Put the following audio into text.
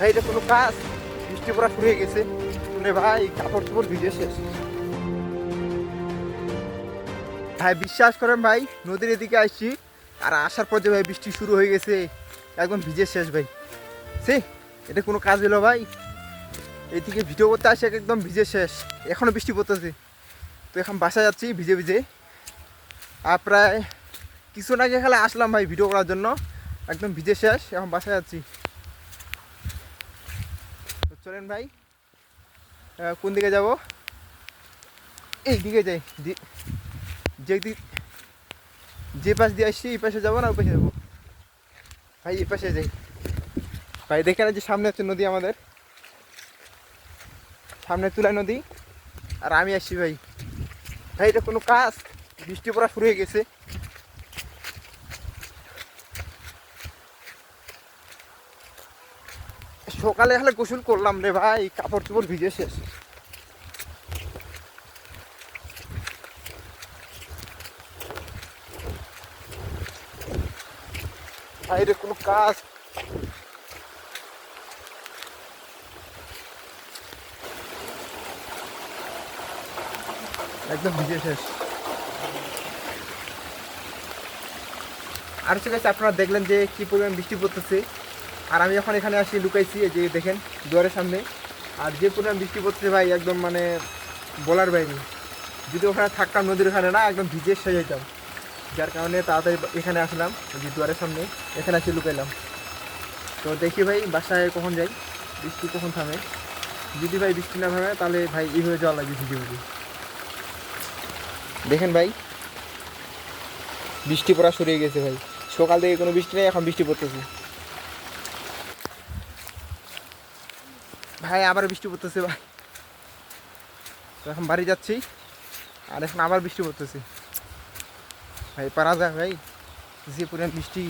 ভাই, এটা কোনো কাজ। বৃষ্টি পড়া শুরু হয়ে গেছে। শুনে ভাই, কাপড় চোপড় ভিজে শেষ। ভাই, বিশ্বাস করেন ভাই, নদীর এদিকে আসছি আর আসার পর যে ভাই বৃষ্টি শুরু হয়ে গেছে, একদম ভিজে শেষ ভাই। সে এটা কোনো কাজ হলো ভাই। এইদিকে ভিডিও করতে আসে, একদম ভিজে শেষ। এখনও বৃষ্টি পড়তেছে। তো এখন বাসা যাচ্ছি, ভিজে ভিজে। আর প্রায় কিছু আগে খেলে আসলাম ভাই ভিডিও করার জন্য। একদম ভিজে শেষ, এখন বাসায় যাচ্ছি। চলেন ভাই। কোন দিকে যাব? এই দিকে যাই। যে দিক যে পাশ দিয়ে আসছি, এই পাশে যাব না, ওই পাশে যাব? ভাই, এই পাশে যাই। ভাই দেখে যে সামনে হচ্ছে নদী আমাদের। সামনে তুলা নদী। আর আমি আসছি ভাই। ভাই, এটা কোনো কাজ? বৃষ্টি পড়া শুরু হয়ে গেছে। সকালে হলে গোসল করলাম রে ভাই, কাপড় চোপড় ভিজে শেষ। ভাই রে, কোনো কাজ। একদম ভিজে শেষ। আর ঠিক আছে আপনারা দেখলেন যে কি পরিমাণ বৃষ্টি পড়তেছে। আর আমি যখন এখানে আসি, লুকাইছি যে দেখেন, দুয়ারের সামনে। আর যে পরিমাণ বৃষ্টি পড়তেছে ভাই একদম মানে বলার বাইরে। যদি ওখানে থাকতাম নদীর ওখানে না, একদম ভিজে এসে যেতাম যার কারণে তাড়াতাড়ি এখানে আসলাম যে দুয়ারের সামনে। এখানে আসি, লুকাইলাম। তো দেখি ভাই, বাসায় কখন যাই, বৃষ্টি কখন থামে। যদি ভাই বৃষ্টি না থামে, তাহলে ভাই এইভাবে জল লাগবে ভিজে ভিজে দেখেন ভাই, বৃষ্টি পড়া সরিয়ে গেছে ভাই। সকাল থেকে কোনো বৃষ্টি নেই, এখন বৃষ্টি পড়তেছে। ভাই, আবার বৃষ্টি পড়তেছে ভাই। এখন বাড়ি যাচ্ছি, আর এখন আবার বৃষ্টি পড়তেছে। ভাই, পারা যায় ভাই, যে পরিমাণ বৃষ্টি।